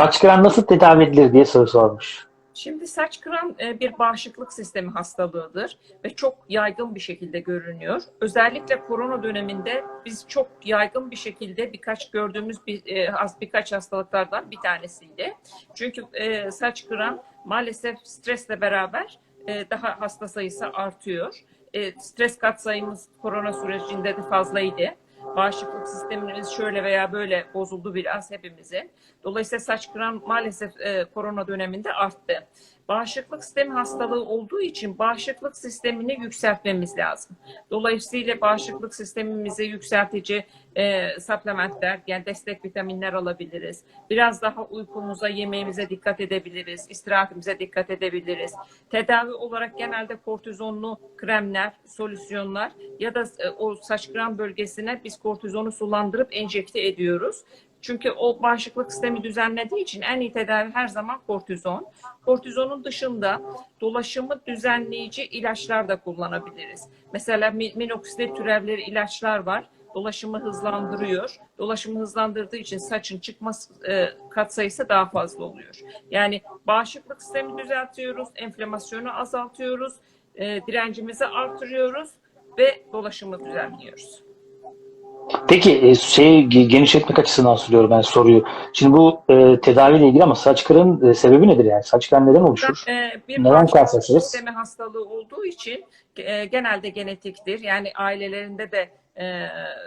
Saç kıran nasıl tedavi edilir diye soru sormuş. Şimdi saç kıran e, bir bağışıklık sistemi hastalığıdır ve çok yaygın bir şekilde görünüyor. Özellikle korona döneminde biz çok yaygın bir şekilde birkaç gördüğümüz bir, e, az birkaç hastalıklardan bir tanesiydi. Çünkü e, saç kıran maalesef stresle beraber daha hasta sayısı artıyor. Stres katsayımız korona sürecinde de fazlaydı. Bağışıklık sistemimiz şöyle veya böyle bozuldu biraz hepimizin. Dolayısıyla saç kıran maalesef e, korona döneminde arttı. Bağışıklık sistemi hastalığı olduğu için bağışıklık sistemini yükseltmemiz lazım. Dolayısıyla bağışıklık sistemimizi yükseltici e, supplementler, yani destek vitaminler alabiliriz. Biraz daha uykumuza, yemeğimize dikkat edebiliriz. istirahatimize dikkat edebiliriz. Tedavi olarak genelde kortizonlu kremler, solüsyonlar ya da e, o saç kıran bölgesine biz kortizonu sulandırıp enjekte ediyoruz. Çünkü o bağışıklık sistemi düzenlediği için en iyi tedavi her zaman kortizon. Kortizonun dışında dolaşımı düzenleyici ilaçlar da kullanabiliriz. Mesela mi- minoksidet türevleri ilaçlar var. Dolaşımı hızlandırıyor. Dolaşımı hızlandırdığı için saçın çıkma e, katsayısı daha fazla oluyor. Yani bağışıklık sistemi düzeltiyoruz, enflamasyonu azaltıyoruz, e, direncimizi artırıyoruz ve dolaşımı düzenliyoruz. Peki e, şeyi ge- genişletmek açısından soruyorum ben soruyu. Şimdi bu e, tedaviyle ilgili ama saç kırın e, sebebi nedir yani? Saç kıran neden oluşur? Ee, bir Neden karşılaşırız? sistemi hastalığı olduğu için e, genelde genetiktir. Yani ailelerinde de e,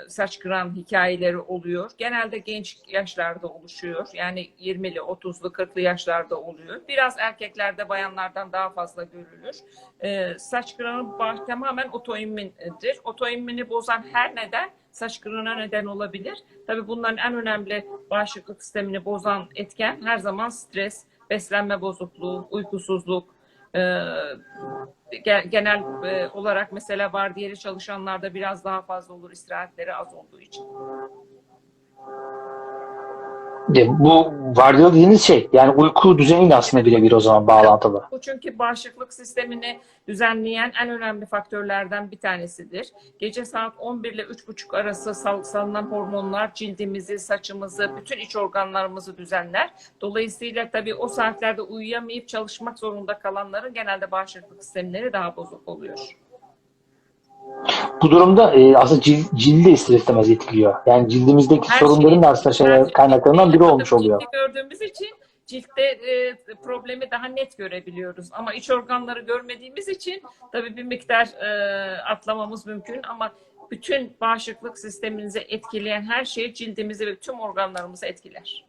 saç kıran hikayeleri oluyor. Genelde genç yaşlarda oluşuyor. Yani 20'li, 30'lu, 40'lı yaşlarda oluyor. Biraz erkeklerde bayanlardan daha fazla görülür. E, saç kıranı bağ- tamamen otoimmündir. Otoimmünü bozan her neden saç kırığına neden olabilir. Tabii bunların en önemli bağışıklık sistemini bozan etken her zaman stres, beslenme bozukluğu, uykusuzluk, e, ge- genel e, olarak mesela vardiyeli çalışanlarda biraz daha fazla olur istirahatleri az olduğu için. E, bu vardiyalı dediğiniz şey yani uyku düzeniyle aslında birebir o zaman bağlantılı. Bu çünkü bağışıklık sistemini düzenleyen en önemli faktörlerden bir tanesidir. Gece saat 11 ile 3.30 arası sal- salınan hormonlar cildimizi, saçımızı, bütün iç organlarımızı düzenler. Dolayısıyla tabii o saatlerde uyuyamayıp çalışmak zorunda kalanların genelde bağışıklık sistemleri daha bozuk oluyor. Bu durumda e, aslında cil, cildi ister istemez etkiliyor. Yani cildimizdeki Her sorunların şey- da aslında Her- kaynaklarından biri olmuş oluyor. Gördüğümüz için ciltte e, problemi daha net görebiliyoruz. Ama iç organları görmediğimiz için tabii bir miktar e, atlamamız mümkün ama bütün bağışıklık sisteminizi etkileyen her şey cildimizi ve tüm organlarımızı etkiler.